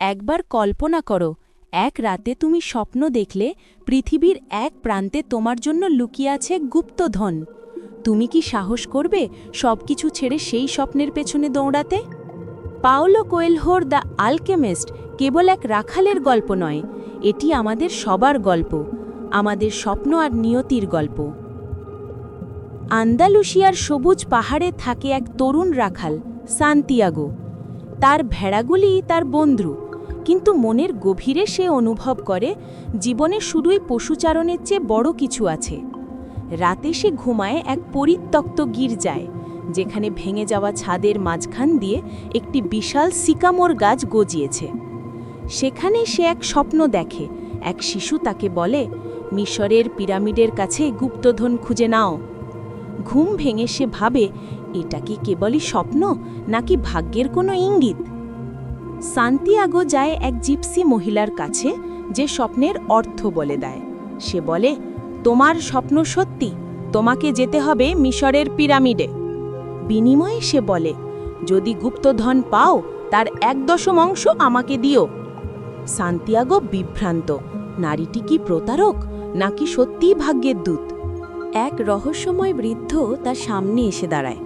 একবার কল্পনা করো, এক রাতে তুমি স্বপ্ন দেখলে পৃথিবীর এক প্রান্তে তোমার জন্য লুকিয়ে আছে গুপ্তধন। তুমি কি সাহস করবে সবকিছু ছেড়ে সেই স্বপ্নের পেছনে দৌড়াতে? পাওলো কোয়েলহোর দ্য আলকেমিস্ট কেবল এক রাখালের গল্প নয়, এটি আমাদের সবার গল্প, আমাদের স্বপ্ন আর নিয়তির গল্প। আন্দালুশিয়ার সবুজ পাহাড়ে থাকে এক তরুণ রাখাল, সান্তিয়াগো। তার ভেড়াগুলি তার বন্ধু কিন্তু মনের গভীরে সে অনুভব করে, জীবনে শুধুই পশুচারণের চেয়ে বড় কিছু আছে। রাতে সে ঘুমায় এক পরিত্যক্ত গির্জায়, যেখানে ভেঙে যাওয়া ছাদের মাঝখান দিয়ে একটি বিশাল সিকামোর গাছ গজিয়েছে। সেখানে সে এক স্বপ্ন দেখে, এক শিশু তাকে বলে, মিশরের পিরামিডের কাছে গুপ্তধন খুঁজে নাও। ঘুম ভেঙে সে ভাবে, এটা কি কেবলই স্বপ্ন, নাকি ভাগ্যের কোনো ইঙ্গিত? সান্তিয়াগো যায় এক জিপসি মহিলার কাছে, যে স্বপ্নের অর্থ বলে দেয়। সে বলে, তোমার স্বপ্ন সত্যি, তোমাকে যেতে হবে মিশরের পিরামিডে। বিনিময়ে সে বলে, যদি গুপ্তধন পাও, তার এক দশম অংশ আমাকে দিও। সান্তিয়াগো বিভ্রান্ত, নারীটি কি প্রতারক, নাকি সত্যিই ভাগ্যের দূত? এক রহস্যময় বৃদ্ধ তার সামনে এসে দাঁড়ায়।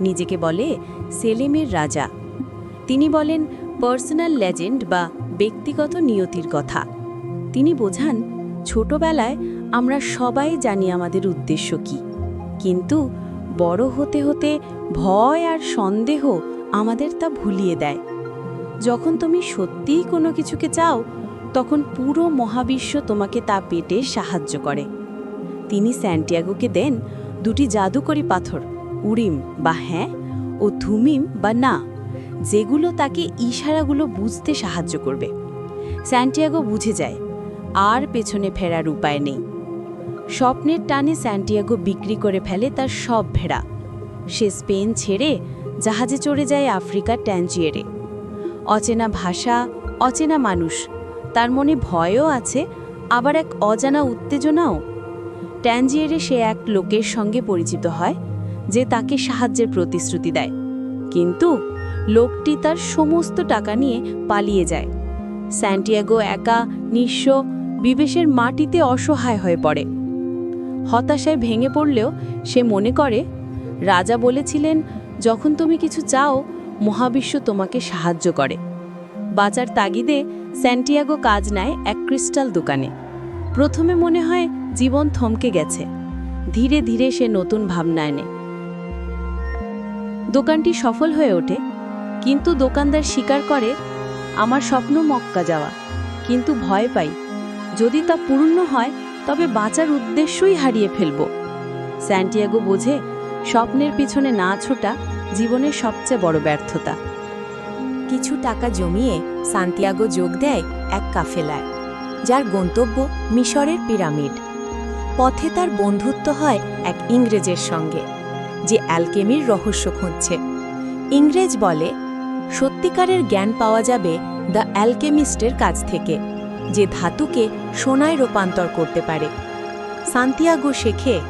নিজেকে বলে, সেলেমের রাজা। তিনি বলেন পার্সোনাল লেজেন্ড বা ব্যক্তিগত নিয়তির কথা। তিনি বোঝান, ছোটবেলায় আমরা সবাই জানি আমাদের উদ্দেশ্য কি। কিন্তু বড় হতে হতে ভয় আর সন্দেহ আমাদের তা ভুলিয়ে দেয়। যখন তুমি সত্যিই কোনো কিছুকে চাও, তখন পুরো মহাবিশ্ব তোমাকে তা পেটে সাহায্য করে। তিনি স্যান্টিয়াগোকে দেন দুটি জাদুকরি পাথর উড়িম বা হ্যাঁ ও ধুমিম বা না। যেগুলো তাকে ইশারাগুলো বুঝতে সাহায্য করবে। স্যান্টিয়াগো বুঝে যায়, আর পেছনে ফেরার উপায় নেই। স্বপ্নের টানে স্যান্টিয়াগো বিক্রি করে ফেলে তার সব ভেড়া। সে স্পেন ছেড়ে জাহাজে চড়ে যায় আফ্রিকার ট্যাঞ্জিয়েরে অচেনা ভাষা, অচেনা মানুষ, তার মনে ভয়ও আছে, আবার এক অজানা উত্তেজনাও। ট্যাঞ্জিয়ারে সে এক লোকের সঙ্গে পরিচিত হয়, যে তাকে সাহায্যের প্রতিশ্রুতি দেয়। কিন্তু লোকটি তার সমস্ত টাকা নিয়ে পালিয়ে যায়। স্যান্টিয়াগো একা, নিঃস্ব বিবেশের মাটিতে অসহায় হয়ে পড়ে। হতাশায় ভেঙে পড়লেও সে মনে করে, রাজা বলেছিলেন, যখন তুমি কিছু চাও, মহাবিশ্ব তোমাকে সাহায্য করে। বাঁচার তাগিদে স্যান্টিয়াগো কাজ নেয় এক ক্রিস্টাল দোকানে। প্রথমে মনে হয় জীবন থমকে গেছে। ধীরে ধীরে সে নতুন ভাবনা এনে দোকানটি সফল হয়ে ওঠে। কিন্তু দোকানদার স্বীকার করে, আমার স্বপ্ন মক্কা যাওয়া, কিন্তু ভয় পাই। যদি তা পূর্ণ হয়, তবে বাঁচার উদ্দেশ্যই হারিয়ে ফেলব। স্যান্টিয়াগো বোঝে, স্বপ্নের পিছনে না ছোটা জীবনের সবচেয়ে বড় ব্যর্থতা। কিছু টাকা জমিয়ে সান্তিয়াগো যোগ দেয় এক কাফেলায়, যার গন্তব্য মিশরের পিরামিড। পথে তার বন্ধুত্ব হয় এক ইংরেজের সঙ্গে, যে অ্যালকেমির রহস্য খুঁজছে। ইংরেজ বলে সত্যিকারের জ্ঞান পাওয়া যাবে দ্য অ্যালকেমিস্টের কাছ থেকে, যে ধাতুকে সোনায় রূপান্তর করতে পারে। সান্তিয়াগো শেখে,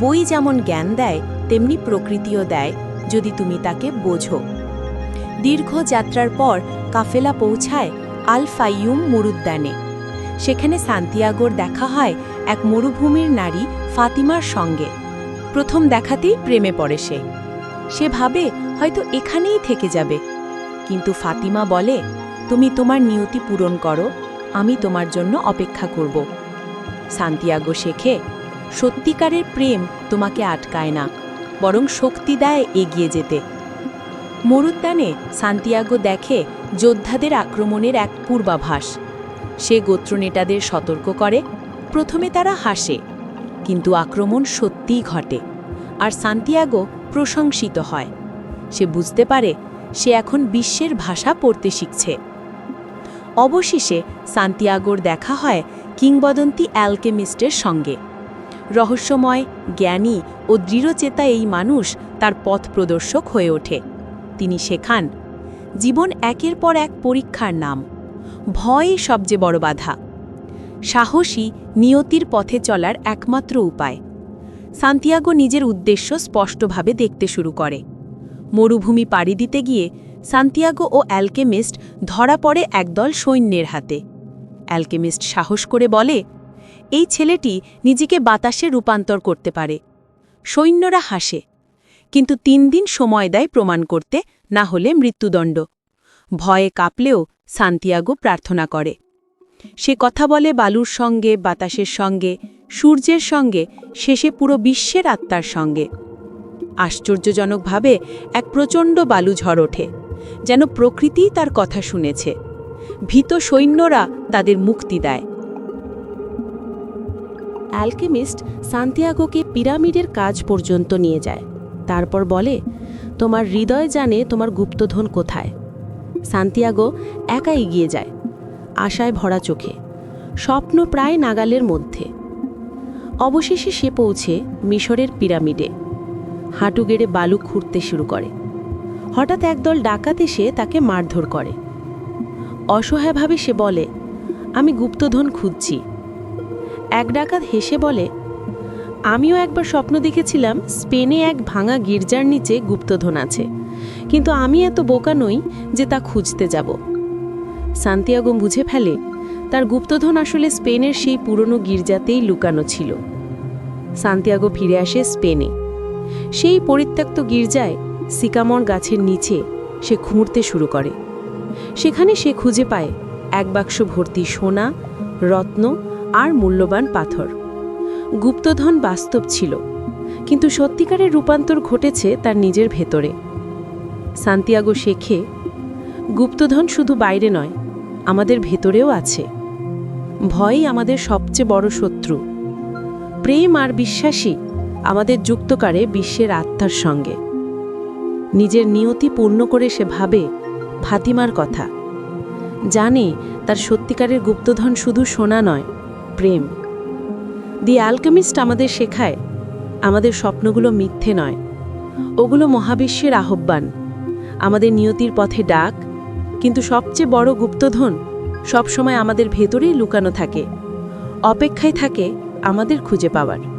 বই যেমন জ্ঞান দেয়, তেমনি প্রকৃতিও দেয়, যদি তুমি তাকে বোঝো। দীর্ঘ যাত্রার পর কাফেলা পৌঁছায় আল ফাইয়ুম মরুদ্যানে সেখানে সান্তিয়াগোর দেখা হয় এক মরুভূমির নারী ফাতিমার সঙ্গে। প্রথম দেখাতেই প্রেমে পড়ে সে। সে ভাবে হয়তো এখানেই থেকে যাবে। কিন্তু ফাতিমা বলে, তুমি তোমার নিয়তি পূরণ করো, আমি তোমার জন্য অপেক্ষা করব। সান্তিয়াগো শেখে, সত্যিকারের প্রেম তোমাকে আটকায় না, বরং শক্তি দেয় এগিয়ে যেতে। মরুদ্যানে সান্তিয়াগো দেখে যোদ্ধাদের আক্রমণের এক পূর্বাভাস। সে গোত্রনেতাদের সতর্ক করে, প্রথমে তারা হাসে, কিন্তু আক্রমণ সত্যিই ঘটে, আর সান্তিয়াগো প্রশংসিত হয়। সে বুঝতে পারে সে এখন বিশ্বের ভাষা পড়তে শিখছে। অবশেষে সান্তিয়াগোর দেখা হয় কিংবদন্তি অ্যালকেমিস্টের সঙ্গে। রহস্যময়, জ্ঞানী ও দৃঢ়চেতা এই মানুষ তার পথ প্রদর্শক হয়ে ওঠে। তিনি শেখান, জীবন একের পর এক পরীক্ষার নাম। ভয়ই সবচেয়ে বড় বাধা। সাহসী নিয়তির পথে চলার একমাত্র উপায়। সান্তিয়াগো নিজের উদ্দেশ্য স্পষ্টভাবে দেখতে শুরু করে। মরুভূমি পাড়ি দিতে গিয়ে সান্তিয়াগো ও অ্যালকেমিস্ট ধরা পড়ে একদল সৈন্যের হাতে। অ্যালকেমিস্ট সাহস করে বলে, এই ছেলেটি নিজেকে বাতাসে রূপান্তর করতে পারে। সৈন্যরা হাসে, কিন্তু তিন দিন সময় দেয় প্রমাণ করতে, না হলে মৃত্যুদণ্ড। ভয়ে কাঁপলেও সান্তিয়াগো প্রার্থনা করে। সে কথা বলে বালুর সঙ্গে, বাতাসের সঙ্গে, সূর্যের সঙ্গে, শেষে পুরো বিশ্বের আত্মার সঙ্গে। আশ্চর্যজনকভাবে এক প্রচণ্ড বালু ঝড় ওঠে, যেন প্রকৃতিই তার কথা শুনেছে। ভীত সৈন্যরা তাদের মুক্তি দেয়। অ্যালকেমিস্ট সান্তিয়াগোকে পিরামিডের কাজ পর্যন্ত নিয়ে যায়। তারপর বলে, তোমার হৃদয় জানে তোমার গুপ্তধন কোথায়। সান্তিয়াগো একা এগিয়ে যায়, আশায় ভরা চোখে, স্বপ্ন প্রায় নাগালের মধ্যে। অবশেষে সে পৌঁছে মিশরের পিরামিডে। হাঁটু গেড়ে বালু খুঁড়তে শুরু করে। হঠাৎ একদল ডাকাত এসে তাকে মারধর করে। অসহায়ভাবে সে বলে, আমি গুপ্তধন খুঁজছি। এক ডাকাত হেসে বলে, আমিও একবার স্বপ্ন দেখেছিলাম স্পেনে এক ভাঙা গির্জার নিচে গুপ্তধন আছে, কিন্তু আমি এত বোকা নই যে তা খুঁজতে যাব। সান্তিয়াগো বুঝে ফেলে, তার গুপ্তধন আসলে স্পেনের সেই পুরনো গির্জাতেই লুকানো ছিল। সান্তিয়াগো ফিরে আসে স্পেনে। সেই পরিত্যক্ত গির্জায় সিকামর গাছের নিচে সে খুঁড়তে শুরু করে। সেখানে সে খুঁজে পায় এক বাক্স ভর্তি সোনা, রত্ন আর মূল্যবান পাথর। গুপ্তধন বাস্তব ছিল, কিন্তু সত্যিকারের রূপান্তর ঘটেছে তার নিজের ভেতরে। সান্তিয়াগো শেখে, গুপ্তধন শুধু বাইরে নয়, আমাদের ভেতরেও আছে। ভয়ই আমাদের সবচেয়ে বড় শত্রু। প্রেম আর বিশ্বাসী আমাদের যুক্ত করে বিশ্বের আত্মার সঙ্গে। নিজের নিয়তি পূর্ণ করে সে ভাবে ফাতিমার কথা। জানে তার সত্যিকারের গুপ্তধন শুধু সোনা নয়, প্রেম। দি অ্যালকেমিস্ট আমাদের শেখায়, আমাদের স্বপ্নগুলো মিথ্যে নয়। ওগুলো মহাবিশ্বের আহ্বান। আমাদের নিয়তির পথে ডাক, কিন্তু সবচেয়ে বড় গুপ্তধন সবসময় আমাদের ভেতরেই লুকানো থাকে। অপেক্ষায় থাকে আমাদের খুঁজে পাওয়ার।